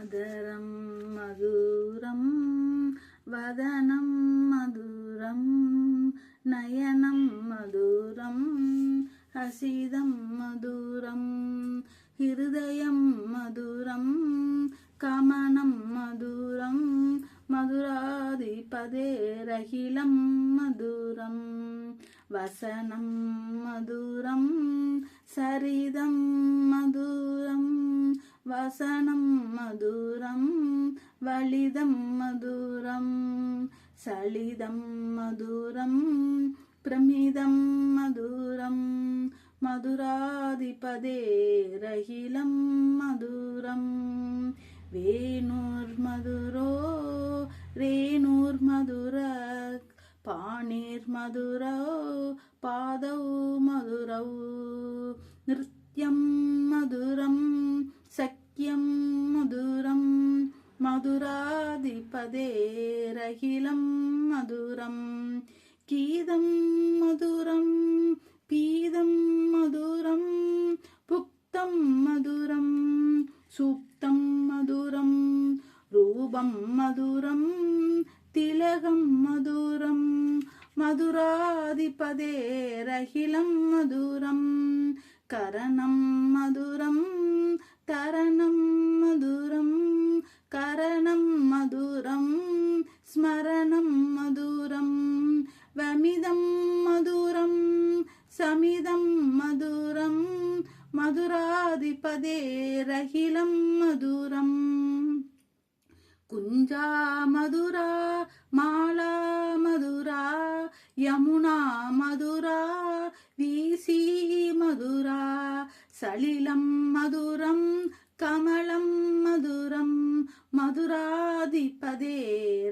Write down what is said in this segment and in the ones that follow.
आदरं मधुरं वदनं मधुरं नयनं मधुरं हसिदं मधुरं हृदयं मधुरं कमनं मधुरं मधुराधिपदेरखिलं मधुरं वसनं मधुरं सरिदं வசனம் மதுரம் வலிதம் மதுரம் சலிதம் மதுரம் பிரமிதம் மதுரம் மதுராதிபதே ரகிலம் மதுரம். வேணூர் மதுரோ ரேணூர் மதுர பாணீர் மதுரோ பாதௌ மதுரௌ. நிருத்யம் மதுரம் சத்யம் மதுரம் மதுராதிபதேரகிலம் மதுரம். கீதம் மதுரம் பீதம் மதுரம் புக்தம் மதுரம் சூப்தம் மதுரம் ரூபம் மதுரம் திலகம் மதுரம். மதுராதிபதேரகிலம் மதுரம் கரணம் மதுரம் मधुरं तरणं मधुरं करणं मधुरं स्मरणं मधुरं वमिदं मधुरं समिदं मधुरं मधुराधिपदेरखिलं मधुरम् कुञ्जा मधुरा माला मधुरा यमुना मधुरा சலிலம் மதுரம் கமலம் மதுரம் மதுராதிபதே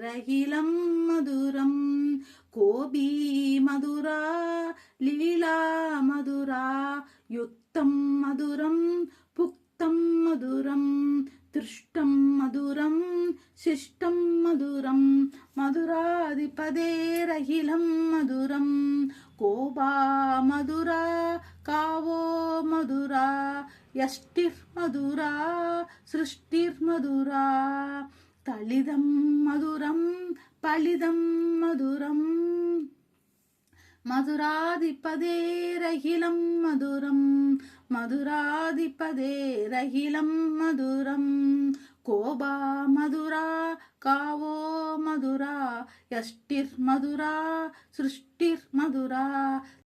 ரகிலம் மதுரம். கோபி மதுரா லீலா மதுரா யுக்தம் மதுரம் புக்தம் மதுரம் திருஷ்டம் மதுரம் சிஷ்டம் மதுரம் மதுராதிபதே ரகிலம் மதுரம். ಕೋಬಾ ಮಧುರ ಕಾವೋ ಮಧುರ ಎಷ್ಟಿರ್ ಮಧುರ ಸೃಷ್ಟಿರ್ ಮಧುರ ತಳಿದಂ ಮಧುರಂ ಪಳಿದಂ ಮಧುರಂ മധുരാധിപതേരഹിലം മധുരം മധുരാധിപതേരഹിലം മധുരം കോപ മധുര കാവോ മധുര యష్టిర్మధురా సృష్టిర్మధురా